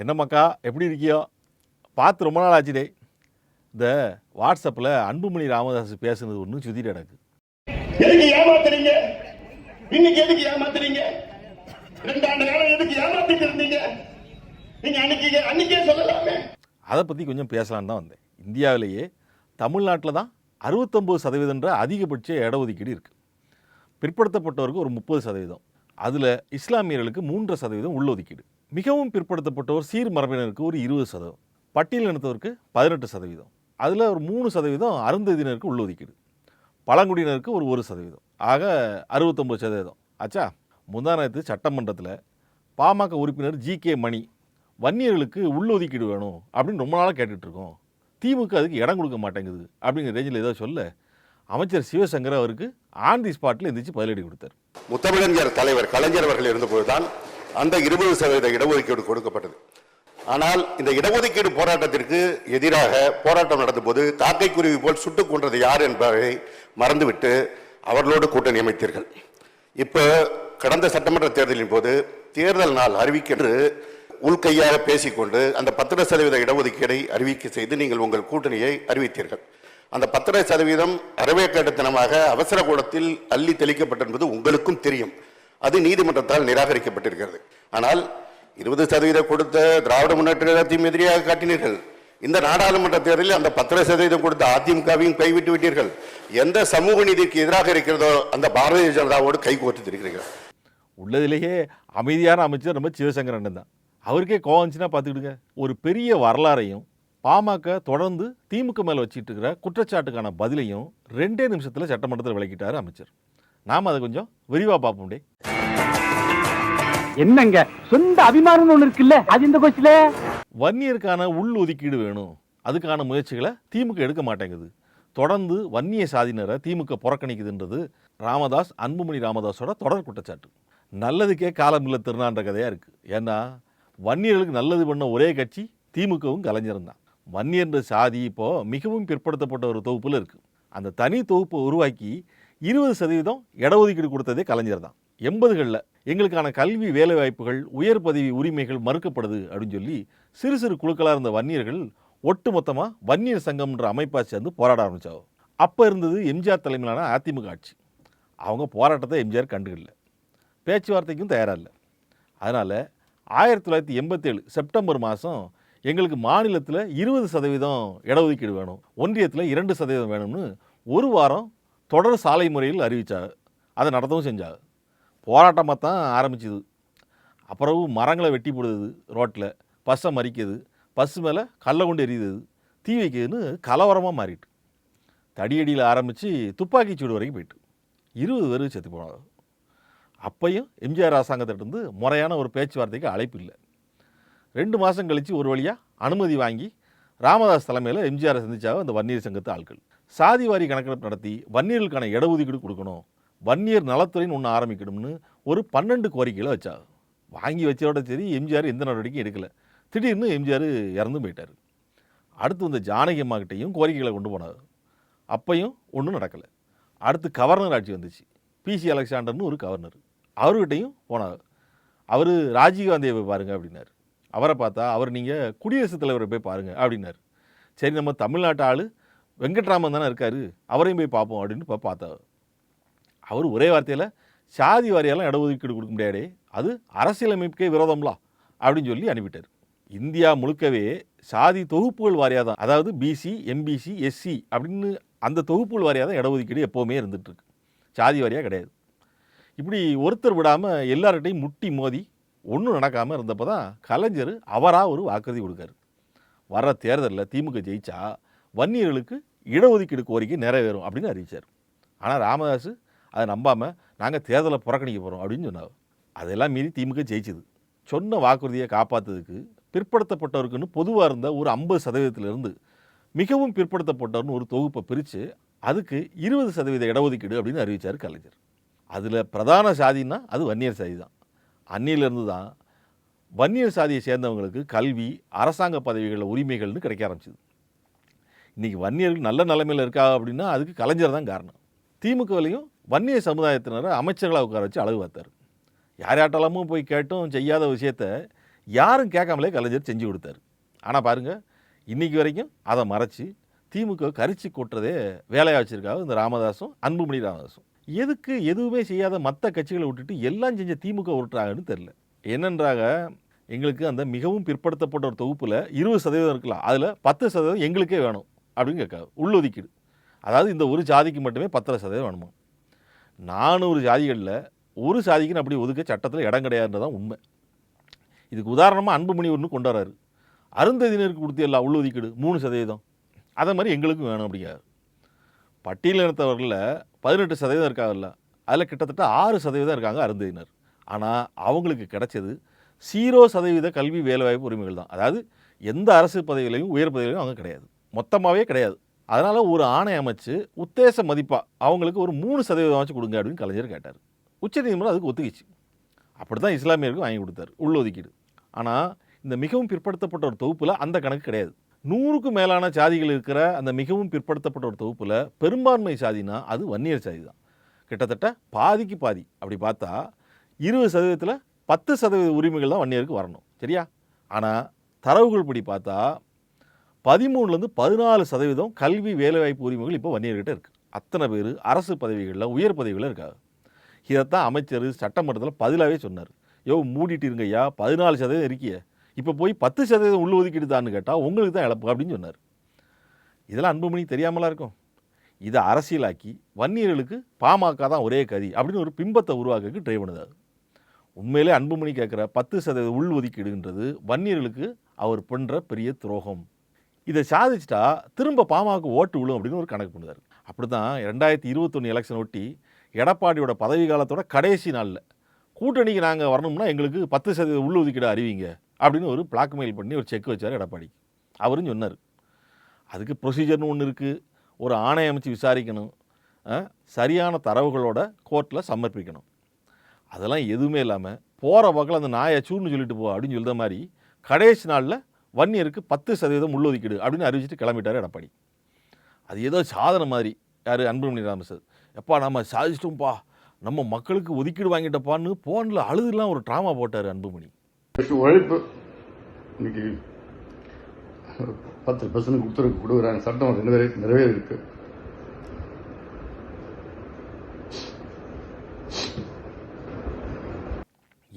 என்னம்மாக்கா எப்படி இருக்கியோ? பார்த்து ரொம்ப நாள் ஆச்சுடே. இந்த வாட்ஸ்அப்பில் அன்புமணி ராமதாஸ் பேசுனது ஒன்றும் சுத்திட்டு எனக்கு எதுக்கு ஏமாத்துறீங்க? இன்னைக்கு எதுக்கு ஏமாத்துறீங்க? ரெண்டாண்டு காலம் எதுக்கு ஏமாத்திட்டு இருந்தீங்க? நீங்க அன்னைக்கு அன்னைக்கே சொல்லலாமே. அதை பற்றி கொஞ்சம் பேசலான்னு தான் வந்தேன். இந்தியாவிலேயே தமிழ்நாட்டில் தான் அறுபத்தொம்பது சதவீதன்ற அதிகபட்ச இடஒதுக்கீடு இருக்குது பிற்படுத்தப்பட்டவருக்கு ஒரு முப்பது சதவீதம். அதில் இஸ்லாமியர்களுக்கு மூன்றரை சதவீதம் உள்ளொதுக்கீடு. மிகவும் பிற்படுத்தப்பட்டோர் சீர் மரபினருக்கு ஒரு இருபது சதவீதம். பட்டியல் இனத்தவருக்கு பதினெட்டு சதவீதம். அதில் ஒரு மூணு சதவீதம் அருந்ததியினருக்கு உள்ளொதுக்கீடு பழங்குடியினருக்கு ஒரு ஒரு சதவீதம். ஆக அறுபத்தொம்பது சதவீதம். ஆச்சா முந்தானத்து சட்டமன்றத்தில் பாமக உறுப்பினர் ஜி கே மணி வன்னியர்களுக்கு உள்ளொதுக்கீடு வேணும் அப்படின்னு ரொம்ப நாளாக கேட்டுட்ருக்கோம். திமுக அதுக்கு இடம் கொடுக்க மாட்டேங்குது அப்படிங்கிற ரேஞ்சில் ஏதோ சொல்ல அமைச்சர் சிவசங்கர் அவருக்கு ஆன் தி ஸ்பாட்டில் எந்திரிச்சு பதிலடி கொடுத்தார். முத்தமிழஞ்சர் தலைவர் கலைஞர் அவர்கள் இருந்தபோதுதான் அந்த இருபது சதவீத இடஒதுக்கீடு கொடுக்கப்பட்டது. ஆனால் இந்த இடஒதுக்கீடு போராட்டத்திற்கு எதிராக போராட்டம் நடந்தபோது காக்கைக்குருவி போல் சுட்டுக் கொன்றது யார் என்பதை மறந்துவிட்டு அவர்களோடு கூட்டணி அமைத்தீர்கள். இப்போ கடந்த சட்டமன்ற தேர்தலின் போது தேர்தல் நாள் அறிவிக்கென்று உள்கையாக பேசிக்கொண்டு அந்த பத்திர சதவீத இடஒதுக்கீடை அறிவிக்க செய்து நீங்கள் உங்கள் கூட்டணியை அறிவித்தீர்கள். அந்த பத்திர சதவீதம் அறவேக்கட்டத்தனமாக அவசர கூடத்தில் அள்ளி தெளிக்கப்பட்டிருப்பது உங்களுக்கும் தெரியும். அது நீதிமன்றத்தால் நிராகரிக்கப்பட்டிருக்கிறது. ஆனால் இருபது சதவீதம் கொடுத்த திராவிட முன்னேற்ற கழகத்தையும் எதிரியாக காட்டினீர்கள். இந்த நாடாளுமன்ற தேர்தலில் அந்த பத்திர சதவீதம் கொடுத்த அதிமுகவையும் கைவிட்டு விட்டீர்கள். எந்த சமூக நீதிக்கு எதிராக இருக்கிறதோ அந்த பாரதிய ஜனதாவோடு கை கோர்த்துருக்கிறீர்கள். உள்ளதிலேயே அமைதியான அமைச்சர் நம்ம சிவசங்கர் அண்ணன் தான். அவருக்கே கோவம் இருந்துச்சுன்னா பார்த்துக்கிடுங்க. ஒரு பெரிய வரலாறையும் பாமக தொடர்ந்து திமுக மேலே வச்சிட்டு இருக்கிற குற்றச்சாட்டுக்கான பதிலையும் ரெண்டே நிமிஷத்தில் சட்டமன்றத்தில் விளக்கிட்டார் அமைச்சர். நாம் அதை கொஞ்சம் விரிவாக பார்ப்போம் டே என்னங்க? சொந்த அபிமானம் ஒண்ணு இருக்குல்ல? அது இந்த கொஸ்டில வன்னியருக்கான உள் ஒதுக்கீடு வேணும். அதுக்கான முயற்சிகளை திமுக எடுக்க மாட்டேங்குது. தொடர்ந்து வன்னிய சாதியினரை திமுக புறக்கணிக்குதுன்றது ராமதாஸ் அன்புமணி ராமதாஸோட தொடர் குற்றச்சாட்டு. நல்லதுக்கே காலம் இல்லை திருநான்ற கதையாக இருக்குது ஏன்னா வன்னியர்களுக்கு நல்லது பண்ண ஒரே கட்சி திமுகவும் கலைஞரும் தான். வன்னியன்ற சாதி இப்போது மிகவும் பிற்படுத்தப்பட்ட ஒரு தொகுப்பில் இருக்குது அந்த தனி தொகுப்பை உருவாக்கி இருபது சதவீதம் இடஒதுக்கீடு கொடுத்ததே கலைஞர் தான். எண்பதுகளில் எங்களுக்கான கல்வி வேலைவாய்ப்புகள் உயர் பதவி உரிமைகள் மறுக்கப்படுது அப்படின்னு சொல்லி சிறு சிறு குழுக்களாக இருந்த வன்னியர்கள் ஒட்டு மொத்தமாக வன்னியர் சங்கம்ன்ற அமைப்பாக சேர்ந்து போராட ஆரம்பித்தாவோ அப்போ இருந்தது எம்ஜிஆர் தலைமையிலான அதிமுக ஆட்சி. அவங்க போராட்டத்தை எம்ஜிஆர் கண்டுக்கல. பேச்சுவார்த்தைக்கும் தயாராக இல்லை. அதனால் ஆயிரத்தி தொள்ளாயிரத்தி எண்பத்தேழு செப்டம்பர் மாதம் எங்களுக்கு மாநிலத்தில் இருபது சதவீதம் இடஒதுக்கீடு வேணும் ஒன்றியத்தில் இரண்டு சதவீதம் வேணும்னு ஒரு வாரம் தொடர் சாலை முறையில் அறிவித்தார் அதை நடத்தவும் செஞ்சார். போராட்டமாக தான் ஆரம்பிச்சுது. அப்புறம் மரங்களை வெட்டி போடுது ரோட்டில் பஸ்ஸை மறிக்குது. பஸ் மேலே கல்லை கொண்டு எரியுது தீ வைக்குதுன்னு கலவரமாக மாறிட்டு. தடியடியில் ஆரம்பித்து துப்பாக்கி சூடு வரைக்கும் போயிட்டு. இருபது பேர் செத்து போனாங்க. அப்பையும் எம்ஜிஆர் அரசாங்கத்திட்டருந்து முறையான ஒரு பேச்சுவார்த்தைக்கு அழைப்பு இல்லை. ரெண்டு மாதம் கழித்து ஒரு வழியாக அனுமதி வாங்கி ராமதாஸ் தலைமையில் எம்ஜிஆரை சந்திச்சாங்க அந்த வன்னியர் சங்கத்து ஆட்கள். சாதிவாரி கணக்கெடுப்பு நடத்தி வன்னியர்களுக்கான இடஒதுக்கீடு கொடுக்கணும். வன்னியர் நலத்துறைன்னு ஒன்று ஆரம்பிக்கணும்னு ஒரு பன்னெண்டு கோரிக்கையில் வச்சாங்க வாங்கி வச்சதோட சரி எம்ஜிஆர் எந்த நடவடிக்கையும் எடுக்கலை. திடீர்னு எம்ஜிஆர் இறந்து போயிட்டார். அடுத்து வந்த ஜானகி அம்மாக்கிட்டையும் கோரிக்கைகளை கொண்டு போனார். அப்பையும் ஒன்றும் நடக்கலை. அடுத்து கவர்னர் ஆட்சி வந்துச்சு. பிசி அலெக்சாண்டர்னு ஒரு கவர்னர். அவர்கிட்டையும் போனார். அவர் ராஜீவ்காந்தியை போய் பாருங்க அப்படின்னாரு. அவரை பார்த்தா அவர் நீங்கள் குடியரசுத் தலைவரை போய் பாருங்கள் அப்படின்னாரு. சரி நம்ம தமிழ்நாட்டு ஆள் வெங்கட்ராமன் தானே இருக்கார் அவரையும் போய் பார்ப்போம் அப்படின்னு இப்போ பார்த்தா அவர் ஒரே வார்த்தையில் சாதி வாரியெல்லாம் இடஒதுக்கீடு கொடுக்க முடியாதே அது அரசியலமைப்புக்கே விரோதம்லாம் அப்படின்னு சொல்லி அனுப்பிட்டார். இந்தியா முழுக்கவே சாதி தொகுப்புகள் வாரியாக தான் அதாவது பிசி எம்பிசி எஸ்சி அப்படின்னு அந்த தொகுப்புகள் வாரியாக தான் இடஒதுக்கீடு எப்போவுமே இருந்துகிட்ருக்கு சாதி வாரியாக கிடையாது. இப்படி ஒருத்தர் விடாமல் எல்லார்கிட்டையும் முட்டி மோதி ஒன்றும் நடக்காமல் இருந்தப்போ தான் கலைஞர் அவராக ஒரு வாக்குறுதி கொடுக்காரு. வர தேர்தலில் திமுக ஜெயிச்சா வன்னியர்களுக்கு இடஒதுக்கீடு கோரிக்கை நிறைவேறும் அப்படின்னு அறிவித்தார் ஆனால் ராமதாஸ் அதை நம்பாமல் நாங்கள் தேர்தலை புறக்கணிக்க போகிறோம் அப்படின்னு சொன்னாங்க அதெல்லாம் மீறி திமுக ஜெயிச்சுது. சொன்ன வாக்குறுதியை காப்பாற்றுறதுக்கு பிற்படுத்தப்பட்டவருக்குன்னு பொதுவாக இருந்த ஒரு ஐம்பது சதவீதத்திலிருந்து மிகவும் பிற்படுத்தப்பட்டவர்னு ஒரு தொகுப்பை பிரித்து அதுக்கு இருபது சதவீத இடஒதுக்கீடு அப்படின்னு அறிவிச்சார் கலைஞர். அதில் பிரதான சாதின்னா அது வன்னியர் சாதி தான். அன்னியிலேருந்து தான் வன்னியர் சாதியை சேர்ந்தவங்களுக்கு கல்வி அரசாங்க பதவிகளில் உரிமைகள்னு கிடைக்க ஆரம்பிச்சது. இன்றைக்கி வன்னியர்கள் நல்ல நிலைமையில் இருக்கா அப்படின்னா அதுக்கு கலைஞர் தான் காரணம். திமுகவிலையும் வன்னிய சமுதாயத்தினரை அமைச்சர்களாக உட்கார வச்சு அழகு பார்த்தார். யார் யார்ட்டெல்லாமோ போய் கேட்டும் செய்யாத விஷயத்த யாரும் கேட்காமலே கலைஞர் செஞ்சு கொடுத்தாரு. ஆனால் பாருங்க இன்னைக்கு வரைக்கும் அதை மறைச்சி திமுக கரிச்சு கொட்டுறதே வேலையாக வச்சுருக்காங்க இந்த ராமதாஸும் அன்புமணி ராமதாஸும் எதுக்கு எதுவுமே செய்யாத மற்ற கட்சிகளை விட்டுட்டு எல்லாம் செஞ்ச திமுக உருட்டுறாங்கன்னு தெரில என்னென்றாக எங்களுக்கு அந்த மிகவும் பிற்படுத்தப்பட்ட ஒரு தொகுப்பில் இருபது சதவீதம் இருக்கலாம். அதில் பத்து சதவீதம் எங்களுக்கே வேணும். அப்படின்னு கேட்காது. உள்ளொதுக்கீடு. அதாவது இந்த ஒரு ஜாதிக்கு மட்டுமே பத்தரை சதவீதம் வேணுமா? நானூறு ஜாதிகளில் ஒரு ஜாதிக்குன்னு அப்படி ஒதுக்க சட்டத்தில் இடம் கிடையாதுன்றதான் உண்மை. இதுக்கு உதாரணமாக அன்புமணி ஒன்று கொண்டு வராரு. அருந்ததினருக்கு கொடுத்தியெல்லாம் உள்ளொதுக்கீடு மூணு சதவீதம். அதே மாதிரி எங்களுக்கும் வேணும் அப்படிங்கிறார். பட்டியலினத்தவர்களில் பதினெட்டு சதவீதம் இருக்காங்கல்ல அதில் கிட்டத்தட்ட ஆறு சதவீதம் இருக்காங்க அருந்ததினர் ஆனால் அவங்களுக்கு கிடைச்சது ஜீரோ சதவீத கல்வி வேலைவாய்ப்பு உரிமைகள் தான் அதாவது எந்த அரசு பதவியிலையும் உயர் பதவியிலையும் அவங்க கிடையாது. மொத்தமாகவே கிடையாது. அதனால் ஒரு ஆணை அமைச்சு உத்தேச மதிப்பாக அவங்களுக்கு ஒரு மூணு சதவீதம் வச்சு கொடுங்க அப்படின்னு கலைஞர் கேட்டார். உச்சநீதிமன்றம் அதுக்கு ஒத்துக்கிச்சு. அப்படி தான் இஸ்லாமியருக்கும் வாங்கி கொடுத்தாரு உள்ளொதுக்கீடு ஆனால் இந்த மிகவும் பிற்படுத்தப்பட்ட ஒரு தொகுப்பில் அந்த கணக்கு கிடையாது. நூறுக்கும் மேலான சாதிகள் இருக்கிற அந்த மிகவும் பிற்படுத்தப்பட்ட ஒரு தொகுப்பில் பெரும்பான்மை சாதினா அது வன்னியர் சாதி தான். கிட்டத்தட்ட பாதிக்கு பாதி. அப்படி பார்த்தா இருபது சதவீதத்தில் பத்து சதவீத உரிமைகள் தான் வன்னியருக்கு வரணும். சரியா? ஆனால் தரவுகள் படி பார்த்தா பதிமூணுலேருந்து பதினாலு சதவீதம் கல்வி வேலைவாய்ப்பு உரிமைகள் இப்போ வன்னியர்கிட்ட இருக்குது அத்தனை பேர் அரசு பதவிகளில் உயர் பதவிகளில் இருக்காங்க. இதைத்தான் அமைச்சர் சட்டமன்றத்தில் பதிலாகவே சொன்னார். யோ மூடிட்டு இருங்க ஐயா பதினாலு சதவீதம் இருக்கியே. இப்போ போய் பத்து சதவீதம் உள்ள ஒதுக்கீடு கேட்டால் உங்களுக்கு தான் இழப்பு அப்படின்னு சொன்னார். இதெல்லாம் அன்புமணி தெரியாமலாம் இருக்கும். இதை அரசியலாக்கி வன்னியர்களுக்கு பாமக தான் ஒரே கதி அப்படின்னு ஒரு பிம்பத்தை உருவாக்கக்கு ட்ரை பண்ணுதாது உண்மையிலே அன்புமணி கேட்குற பத்து சதவீத உள் ஒதுக்கீடுன்றது வன்னியர்களுக்கு அவர் பண்ணுற பெரிய துரோகம். இதை சாதிச்சிட்டா திரும்ப பாமக ஓட்டு விழும் அப்படின்னு ஒரு கணக்கு பண்ணுறாரு அப்படி தான் ரெண்டாயிரத்தி இருபத்தொன்று எலெக்ஷன் ஒட்டி எடப்பாடியோட பதவி காலத்தோட கடைசி நாளில் கூட்டணிக்கு நாங்கள் வரணும்னா எங்களுக்கு பத்து சதவீத உள் ஒதுக்கீடு அறிவிங்க அப்படின்னு ஒரு பிளாக்மெயில் பண்ணி ஒரு செக் வச்சார் எடப்பாடி. அவரும் சொன்னார். அதுக்கு ப்ரொசீஜர்னு ஒன்று இருக்குது ஒரு ஆணையம் அமைச்சு விசாரிக்கணும். சரியான தரவுகளோட கோர்ட்டில் சமர்ப்பிக்கணும். அதெல்லாம் எதுவுமே இல்லாமல் போகிற பக்கம் அந்த நாயை சூன்னு சொல்லிட்டு போ அப்படின்னு சொல்கிற மாதிரி கடைசி நாளில் வன்னியருக்கு பத்து சதவீதம் உள்ளொதுக்கீடு அப்படின்னு அறிவிச்சிட்டு கிளம்பிட்டார் எடப்பாடி. அது ஏதோ சாதனை மாதிரி. யார்? அன்புமணி ராமசார் எப்பா நம்ம சாதிச்சிட்டோம்ப்பா. நம்ம மக்களுக்கு ஒதுக்கீடு வாங்கிட்டப்பான்னு ஃபோனில் அழுதுலாம் ஒரு ட்ராமா போட்டார் அன்புமணி. உழைப்பு இன்னைக்கு பத்து பர்சன்ட் கொடுத்துருக்கு கொடுக்குறாங்க. சட்டம் நிறைவே நிறைவேறி இருக்கு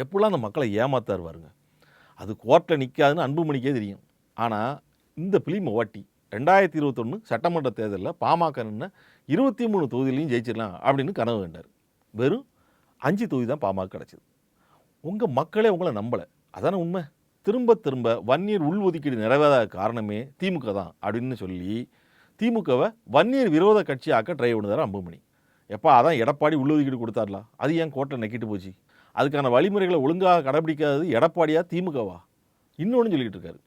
எப்படிலாம் அந்த மக்களை ஏமாத்தார் பாருங்க. அது கோர்ட்டில் நிற்காதுன்னு அன்புமணிக்கே தெரியும். ஆனால் இந்த பிலிமை ஓட்டி ரெண்டாயிரத்தி இருபத்தொன்று சட்டமன்ற தேர்தலில் பாமக நின்று இருபத்தி மூணு தொகுதியிலையும் ஜெயிச்சிடலாம் அப்படின்னு கனவு கண்டார். வெறும் அஞ்சு தொகுதி தான் பாமக கிடச்சிது. உங்கள் மக்களே உங்களை நம்பலை. அதான உண்மை? திரும்ப திரும்ப வன்னியர் உள்ஒதுக்கீடு நிறைவேறாத காரணமே திமுக தான் அப்படின்னு சொல்லி திமுகவை வன்னியர் விரோத கட்சியாக்க ட்ரை பண்ணுதார் அம்புமணி எப்பா அதான் எடப்பாடி உள்ஒதுக்கீடு கொடுத்தார்ல? அது ஏன் கோட்டை நக்கிட்டு போச்சு? அதுக்கான வழிமுறைகளை ஒழுங்காக கடைபிடிக்காதது எடப்பாடியா திமுகவா? இன்னொன்று சொல்லிக்கிட்டு இருக்காரு.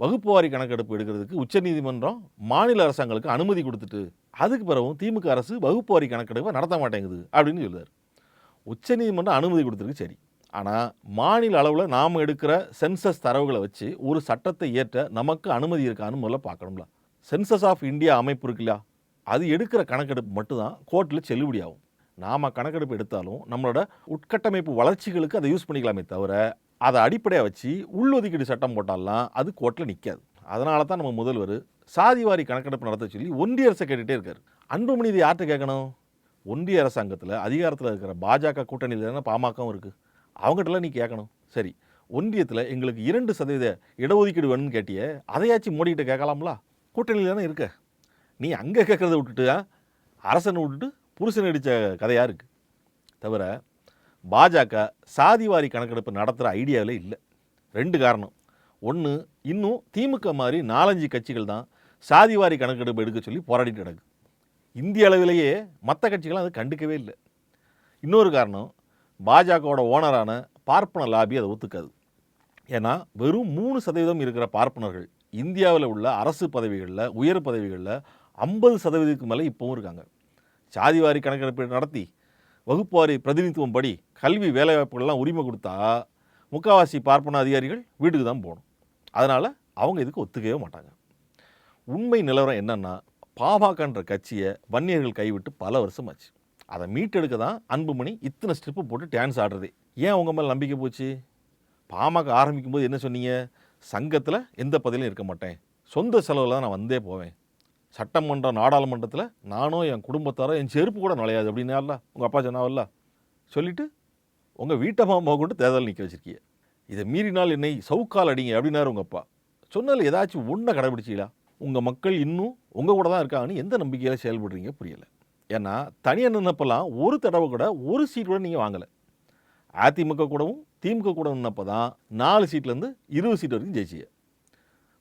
வகுப்பு வாரி கணக்கெடுப்பு எடுக்கிறதுக்கு உச்சநீதிமன்றம் மாநில அரசாங்களுக்கு அனுமதி கொடுத்துட்டு அதுக்கு பிறகும் திமுக அரசு வகுப்பு வாரி கணக்கெடுப்பை நடத்த மாட்டேங்குது அப்படின்னு சொல்லுவார் உச்சநீதிமன்றம் அனுமதி கொடுத்துருக்கு சரி. ஆனால் மாநில அளவில் நாம் எடுக்கிற சென்சஸ் தரவுகளை வச்சு ஒரு சட்டத்தை ஏற்ற நமக்கு அனுமதி இருக்கான்னு முதல்ல பார்க்கணும்ல. சென்சஸ் ஆஃப் இந்தியா அமைப்பு இருக்குல்ல அது எடுக்கிற கணக்கெடுப்பு மட்டும்தான் கோர்ட்டில் செல்லுபடியாகும். நாம் கணக்கெடுப்பு எடுத்தாலும் நம்மளோட உட்கட்டமைப்பு வளர்ச்சிகளுக்கு அதை யூஸ் பண்ணிக்கலாமே தவிர அதை அடிப்படையாக வச்சு உள்ளொதுக்கீடு சட்டம் போட்டாலாம் அது கோர்ட்டில் நிற்காது அதனால தான் நம்ம முதல்வர் சாதிவாரி கணக்கெடுப்பு நடத்த சொல்லி ஒன்றிய அரசை கேட்டுகிட்டே இருக்கார். அன்புமணி இது யார்கிட்ட கேட்கணும்? ஒன்றிய அரசாங்கத்தில் அதிகாரத்தில் இருக்கிற பாஜக கூட்டணியில் தானே பாமகவும் இருக்குது அவங்ககிட்டலாம் நீ கேட்கணும். சரி ஒன்றியத்தில் எங்களுக்கு இரண்டு சதவீத இடஒதுக்கீடு வேணும்னு கேட்டியே அதையாச்சும் மோடிக்கிட்ட கேட்கலாம்ல? கூட்டணியில் தானே இருக்க. நீ அங்கே கேட்குறத விட்டுட்டு அரசனை விட்டுட்டு புருஷன் அடித்த கதையாக இருக்குது தவிர பாஜக சாதிவாரி கணக்கெடுப்பு நடத்துகிற ஐடியாவில் இல்லை. ரெண்டு காரணம். ஒன்று இன்னும் திமுக மாதிரி நாலஞ்சு கட்சிகள் தான் சாதிவாரி கணக்கெடுப்பு எடுக்க சொல்லி போராடிட்டு கிடக்கு. இந்திய அளவிலேயே மற்ற கட்சிகளும் அதை கண்டுக்கவே இல்லை. இன்னொரு காரணம் பாஜகவோட ஓனரான பார்ப்பன லாபி அதை ஒத்துக்காது. ஏன்னா வெறும் மூணு சதவீதம் இருக்கிற பார்ப்பனர்கள் இந்தியாவில் உள்ள அரசு பதவிகளில் உயர் பதவிகளில் ஐம்பது சதவீதத்துக்கு மேலே இப்போவும் இருக்காங்க. சாதிவாரி கணக்கெடுப்பு நடத்தி வகுப்புவாரி பிரதிநிதித்துவம் படி கல்வி வேலைவாய்ப்புகள்லாம் உரிமை கொடுத்தா முக்காவாசி பார்ப்பன அதிகாரிகள் வீட்டுக்கு தான் போகணும். அதனால் அவங்க இதுக்கு ஒத்துக்கவே மாட்டாங்க. உண்மை நிலவரம் என்னென்னா பாமகன்ற கட்சியை வன்னியர்கள் கைவிட்டு பல வருஷமாச்சு. அதை மீட்டெடுக்க தான் அன்புமணி இத்தனை ஸ்டெப்பு போட்டு டான்ஸ் ஆடுறது. ஏன் உங்கள் மேலே நம்பிக்கை போச்சு? பாமக ஆரம்பிக்கும் போது என்ன சொன்னீங்க? சங்கத்தில் எந்த பதவியிலும் இருக்க மாட்டேன். சொந்த செலவில் தான் நான் வந்தே போவேன். சட்டமன்ற நாடாளுமன்றத்தில் நானும் என் குடும்பத்தாரோ என் செருப்பு கூட நுழையாது அப்படின்னால உங்கள் அப்பா சொன்னாவல்ல சொல்லிட்டு உங்கள் வீட்டை மாமா கொண்டு தேர்தல் நிற்க வச்சுருக்கீங்க இதை மீறினால் என்னை சவுக்கால் அடிங்க அப்படின்னாரு உங்கள் அப்பா. சொன்னதில் ஏதாச்சும் ஒன்றை கடைபிடிச்சிங்களா உங்கள் மக்கள் இன்னும் உங்கள் கூட தான் இருக்காங்கன்னு எந்த நம்பிக்கையில் செயல்படுறீங்க புரியல. ஏன்னா தனியாக நின்னப்பெல்லாம் ஒரு தடவை கூட ஒரு சீட் கூட நீங்கள் வாங்கலை. அதிமுக கூடவும் திமுக கூட நின்னப்போ தான் நாலு சீட்லேருந்து இருபது சீட் வரைக்கும் ஜெயிச்சிங்க.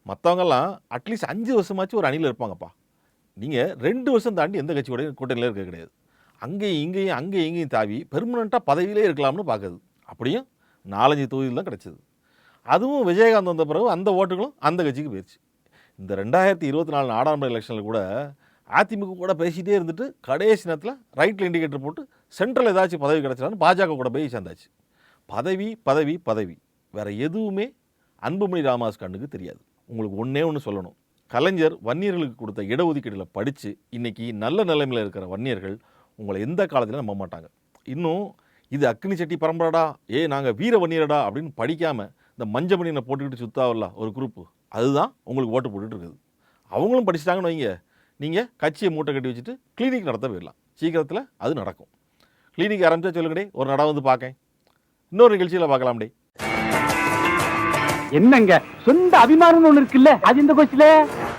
மற்றவங்கெல்லாம் அட்லீஸ்ட் அஞ்சு வருஷமாச்சும் ஒரு அணியில் இருப்பாங்கப்பா. நீங்கள் ரெண்டு வருஷம் தாண்டி எந்த கட்சி கூட கூட்டணியில் இருக்க கிடையாது. அங்கேயும் இங்கேயும் அங்கேயும் இங்கேயும் தாவி பெர்மனண்ட்டாக பதவியிலே இருக்கலாம்னு பார்க்குது அப்படியும் நாலஞ்சு தொகுதியில் தான் கிடச்சிது. அதுவும் விஜயகாந்த் வந்த பிறகு அந்த ஓட்டுகளும் அந்த கட்சிக்கு போயிடுச்சு இந்த ரெண்டாயிரத்தி இருபத்தி நாலு நாடாளுமன்ற எலெக்ஷனில் கூட அதிமுக கூட பேசிகிட்டே இருந்துட்டு கடைசி நேரத்தில் ரைட்டில் இண்டிகேட்டர் போட்டு சென்ட்ரல் ஏதாச்சும் பதவி கிடச்சிடான்னு பாஜக கூட போய் சேர்ந்தாச்சு. பதவி பதவி பதவி. வேறு எதுவுமே அன்புமணி ராமதாஸ் கண்ணுக்கு தெரியாது. உங்களுக்கு ஒன்றே ஒன்று சொல்லணும். கலைஞர் வன்னியர்களுக்கு கொடுத்த இடஒதுக்கீடுல படித்து இன்னைக்கு நல்ல நிலைமையில் இருக்கிற வன்னியர்கள் உங்களை எந்த காலத்திலும் நம்ப மாட்டாங்க. இன்னும் இது அக்னி சட்டி பரம்பராடா ஏ நாங்கள் வீர வன்னியரடா அப்படின்னு படிக்காமல் இந்த மஞ்சமணியை போட்டுக்கிட்டு சுத்தாவில்ல ஒரு குரூப்பு அதுதான் உங்களுக்கு ஓட்டு போட்டுட்டு இருக்குது. அவங்களும் படிச்சிட்டாங்கன்னு வைங்க. நீங்கள் கட்சியை மூட்டை கட்டி வச்சுட்டு கிளினிக் நடத்த போயிடலாம். சீக்கிரத்தில் அது நடக்கும். கிளினிக் ஆரம்பிச்சா சொல்லுங்கடே ஒரு நட வந்து பார்க்கேன் இன்னொரு நிகழ்ச்சியில் பார்க்கலாம்டே. என்னங்க சொந்த அபிமானம்னு ஒண்ணு இருக்குல்ல அது இந்த கோச்சில?